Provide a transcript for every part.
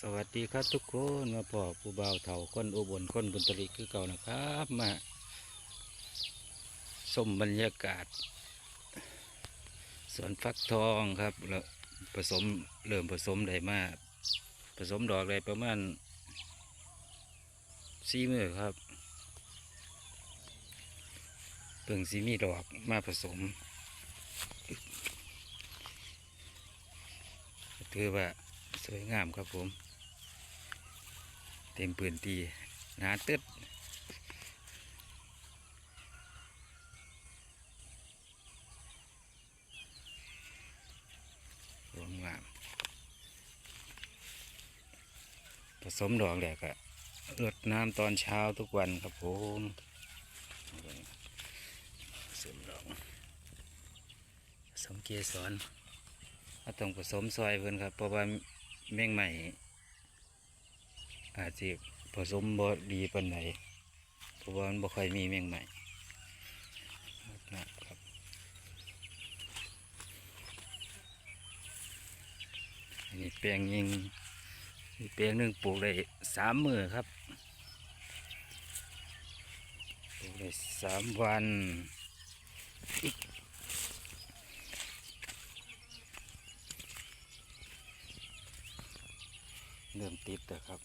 สวัสดีครับทุกคนมาพ่อผู้บ่าวเฒ่าคนอุบลคนบุญตริกคือเก่านะครับมาชมบรรยากาศ สวนฟักทองครับแล้วผสมเริ่มผสมได้มากผสมดอกได้ประมาณสี่มือครับเพิ่งสีมีดอกมาผสมถือว่า สวยงามครับผม เต็มพื้นที่หนาตึดสวยงามผสมดอกแหลกอะรดน้ำตอนเช้าทุกวันครับผมผสมดอกผสมเกสรก็ต้องผสมซอยเพิ่นครับเพราะว่า แมงใหม่อาจจะผสมบ่ดีปานใดเพราะว่ามันบ่ค่อยมีแมงใหม่นะครับอันนี้แปลงยิงอีกแปลงหนึ่งปลูกได้สามมือครับปลูกได้สามวัน เริ่มติดแล้วครับ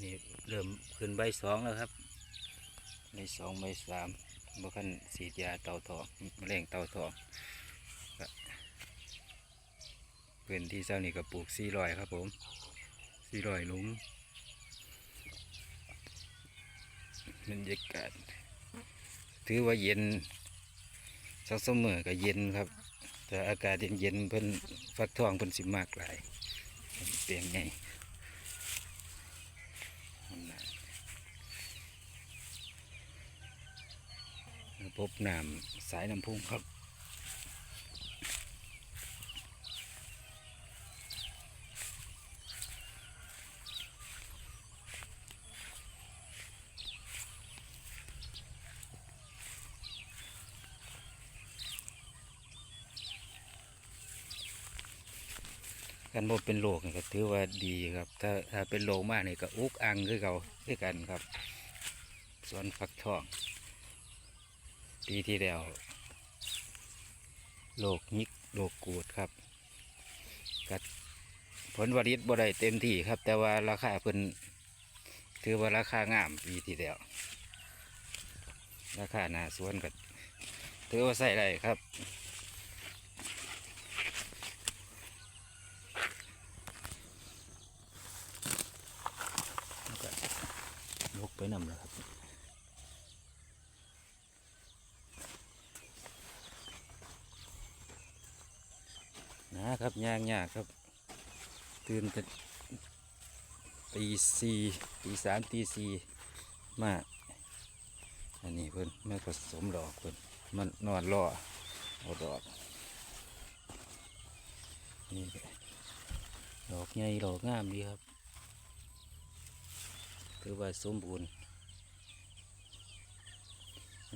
นนี้เริ่มขึ้นใบสองแล้วครับใบสองใบสามบางคันสีดยาเต่าทองแมลงเต่าทองก็พื้นที่เจ้านี่ก็ปลูกสี่รอยครับผมสี่รอยหลุมบรรยากาศถือว่าเย็นสักเสมอก็เย็นครับ แต่อากาศเย็นๆเพิ่นฟักทองเพิ่นสิมากหลาย ปลี่ยนไงพบบน้ำสายน้ำพุ่งครับ กันบ่เป็นโรคนี่ก็ถือว่าดีครับ ถ้าถ้าเป็นโรคมากนี่ก็อุกอังคือเขาคือกันครับสวนฟักทอง ปีที่แล้วโรคยิกโรคกูดครับกัดผลผลิตบ่ได้เต็มที่ครับ แต่ว่าราคาเพิ่นถือว่าราคางามปีที่แล้วราคาหน้าสวนก็ถือว่าใส่ได้ครับ แล้วก็ยก ไปนำแล้วครับนะครับยากยากครับ ตื่นแต่ตีสี่ตีสามตีสี่มา อันนี้เพิ่นไม่ผสมดอกเพิ่นมันนอนรอเอาดอกนี่ดอกใหญ่ดอกงามดีครับ ถือว่าสมบูรณ์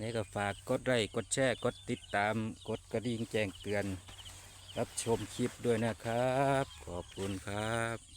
นี่ก็ฝากกดไลค์กดแชร์กดติดตามกดกระดิ่งแจ้งเตือน รับชมคลิปด้วยนะครับ ขอบคุณครับ